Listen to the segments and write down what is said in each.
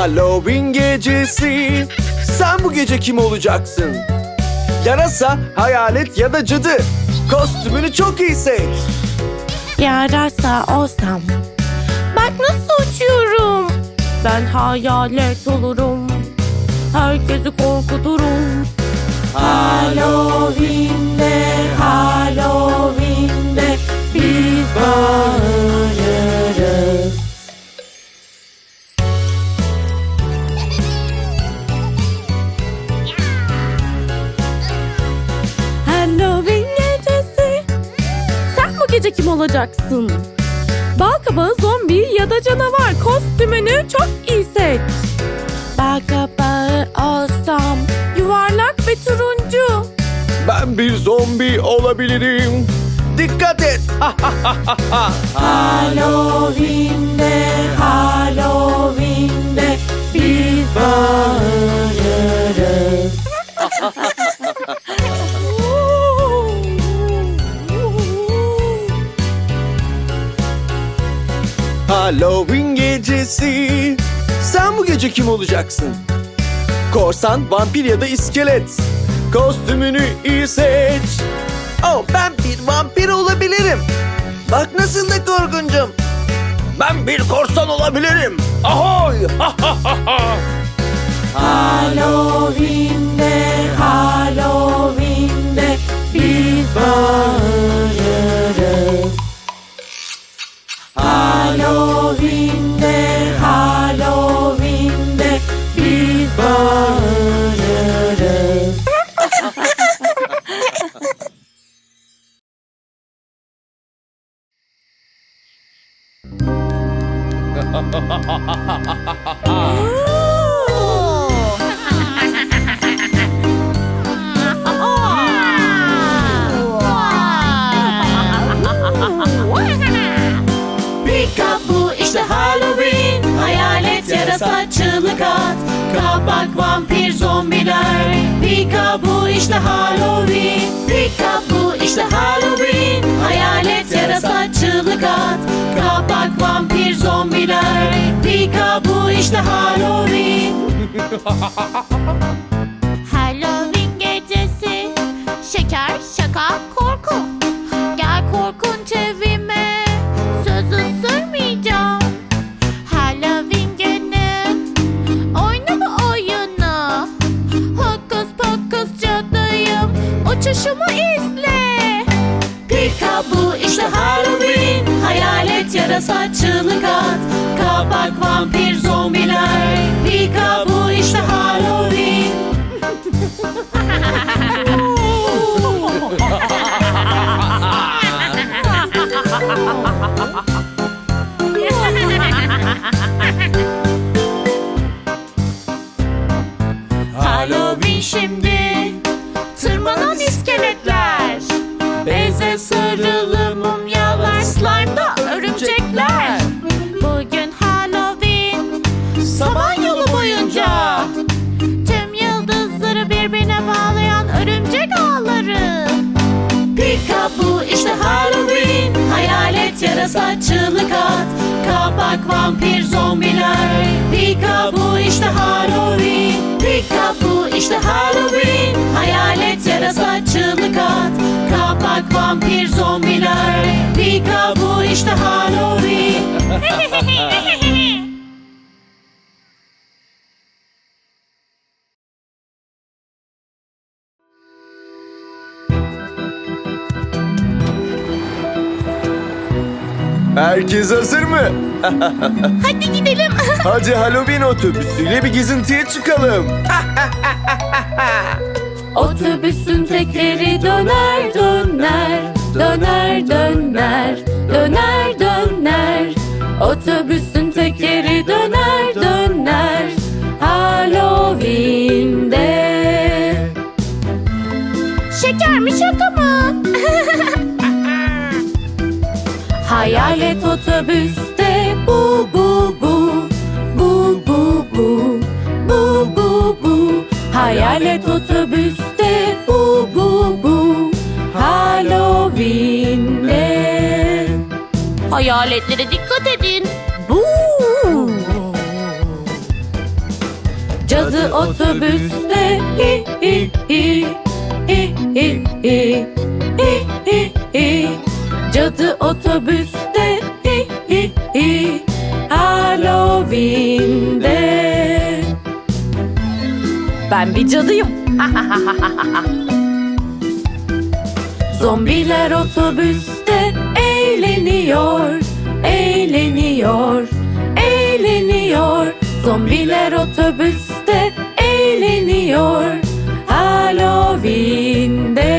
Halloween gecesi. Sen bu gece kim olacaksın? Yarasa, hayalet ya da cadı. Kostümünü çok iyi seç. Yarasa olsam Bak nasıl uçuyorum Ben hayalet olurum Herkesi korkuturum Halloween'de Halloween'de Biz bağırırız Gece kim olacaksın? Balkabağı, zombi ya da canavar kostümünü çok iyi seç. Balkabağı olsam yuvarlak ve turuncu. Ben bir zombi olabilirim. Dikkat et. Halloween'de, Halloween'de biz bağırırız. Halloween gecesi. Sen bu gece kim olacaksın? Korsan, vampir ya da iskelet. Kostümünü iyi seç. Oh, ben bir vampir olabilirim. Bak nasıl da korkuncum. Ben bir korsan olabilirim. Ahoy! Halloween'de, Halloween'de biz bağırırız. Halloween'de, Kabak vampir zombiler. Peekaboo işte Halloween. Peekaboo işte Halloween. Hayalet yarasa çığlık at Kabak vampir zombiler. Peekaboo işte Halloween Halloween Uçuşumu izle. Peekaboo işte Halloween. Hayalet yarasa çığlık at. Kabak vampir zombiler. Peekaboo işte Halloween. Halloween şimdi Çığlık at Kabak vampir zombiler. Peekaboo işte Halloween Peekaboo işte Halloween. Hayalet yarasa çığlık at Kabak vampir zombiler. Peekaboo işte Halloween Herkes hazır mı? Hadi gidelim Hadi Halloween otobüsüyle bir gezintiye çıkalım. Otobüsün tekeri döner döner Döner döner Döner otobüste bu bu bu Bu bu bu Bu bu bu. Hayalet otobüste bu bu bu Halloween'de. Hayaletlere dikkat edin. Bu. Otobüste hi hi hi hi hi hi hi hi hi Cadı otobüste Ben bir cadıyım. Zombiler otobüste eğleniyor, eğleniyor, eğleniyor. Zombiler otobüste eğleniyor Halloween'de.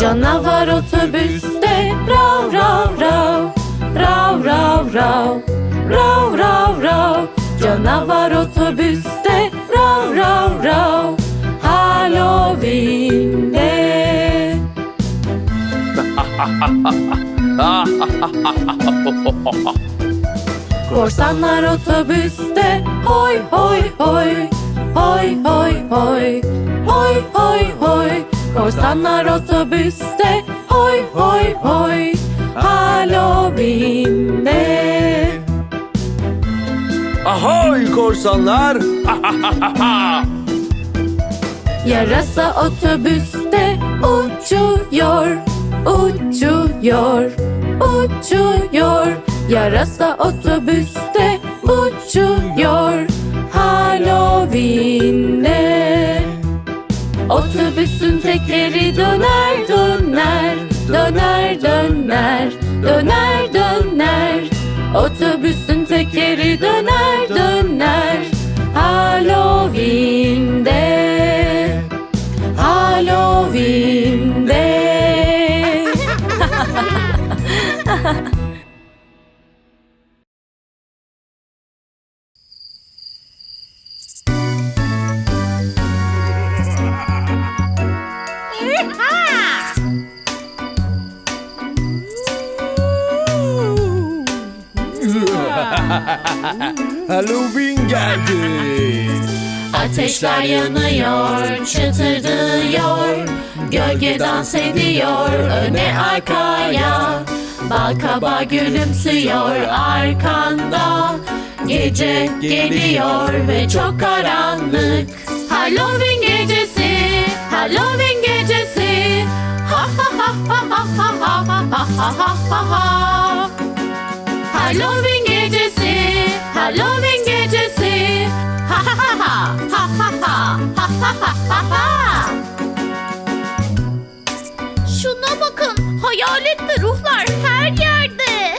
Canavar otobüste rav rav rav Rav rav rav Rav rav. Canavar otobüste. Rav rav rav. Halloween'de. Korsanlar otobüste. Hoy hoy hoy. Hoy hoy hoy. Hoy hoy hoy. Korsanlar otobüste. Hoy hoy hoy. Halloween'de Ahoy korsanlar! Yarasa otobüste uçuyor, uçuyor, uçuyor. Yarasa otobüste uçuyor Halloween'de. Otobüsün tekleri döner döner, döner döner, döner döner. Otobüsün geri döner Ateşler yanıyor, çıtırdıyor Gölge dans ediyor öne arkaya Balkaba gülümsüyor arkanda Gece geliyor ve çok karanlık Halloween gecesi, Halloween gecesi Ha ha ha ha ha ha ha ha ha ha ha ha Halloween gecesi, Halloween gecesi. Şuna bakın. Hayaletli ruhlar her yerde.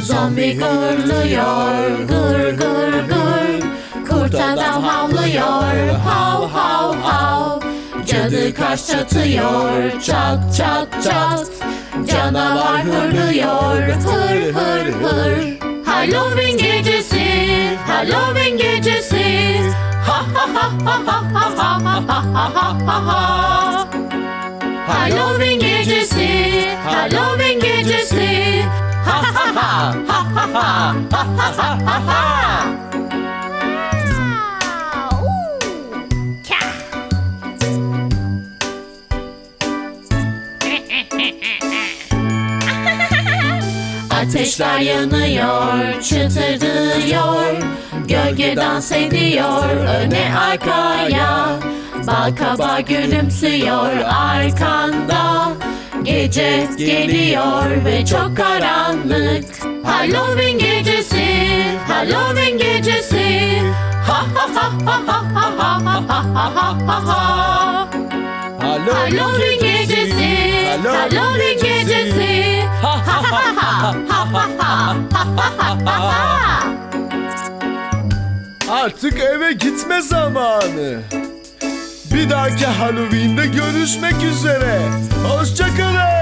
Zombi gırlıyor, gır gır gır. Kurt adam havlıyor, hav hav hav. Cadı kaş çatıyor, çat çat çat. Canavar hırlıyor, hır hır hır. Halloween gecesi, Halloween gecesi. Ha ha ha ha ha ha ha ha ha ha ha ha. Halloween gecesi, Halloween gecesi. Ha ha ha ha ha ha ha ha ha ha. Ateşler yanıyor, çıtırdıyor Gölge dans ediyor öne arkaya Balkaba gülümsüyor arkanda Gece geliyor ve çok karanlık Halloween gecesi, Halloween gecesi Ha ha ha ha ha ha ha ha ha ha ha Halloween gecesi, Halloween gecesi. Artık eve gitme zamanı. Bir dahaki Halloween'de görüşmek üzere. Hoşçakalın.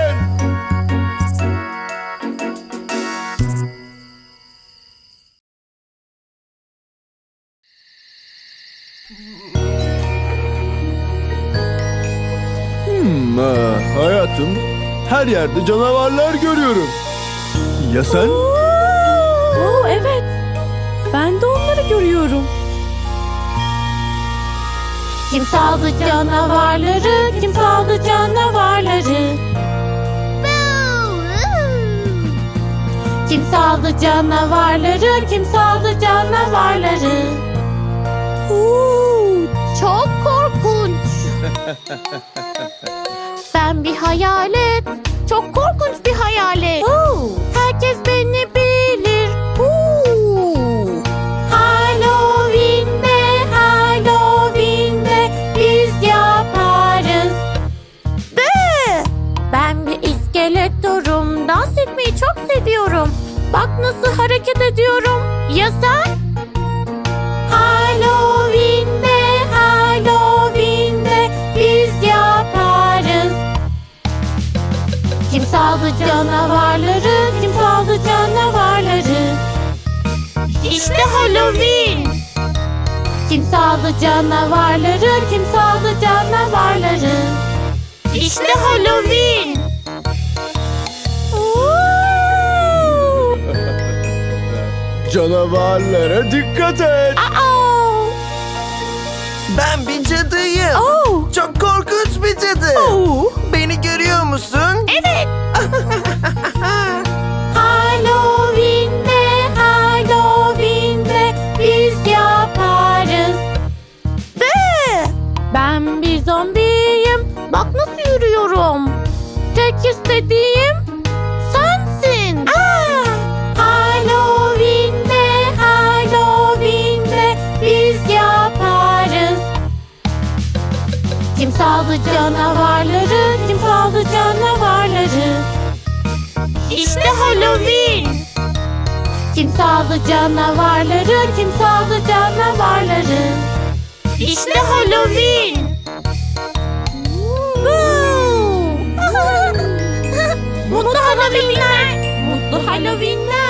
Hmm, ha, hayatım, her yerde canavarlar görüyorum. Ya sen? Oo evet. Ben de onları görüyorum. Kim saldı canavarları? Kim saldı canavarları? Kim saldı canavarları? Kim saldı canavarları? Huu, çok korkunç. Ben bir hayalet. Çok korkunç bir hayalet. Herkes beni bilir. Halloween'de, Halloween'de biz yaparız. Ben bir iskeletorum. Dans etmeyi çok seviyorum. Bak nasıl hareket ediyorum. Ya sen? Canavarları? Kim saldı canavarları? İşte Halloween. Kim saldı canavarları? Kim saldı canavarları? İşte Halloween. Oo! Canavarlara dikkat et. Aa! Ben bir cadıyım. Oo! Çok korkunç bir cadı. Oo! Beni görüyor musun? Evet. Halloween'de, Halloween'de biz yaparız. Ben bir zombiyim. Bak nasıl yürüyorum. Tek istediğim sensin. Halloween'de, Halloween'de biz yaparız. Kim saldı İşte Halloween. Kim saldı canavarları? Kim saldı canavarları? İşte Halloween. Mutlu Halloweenler. Mutlu Halloweenler.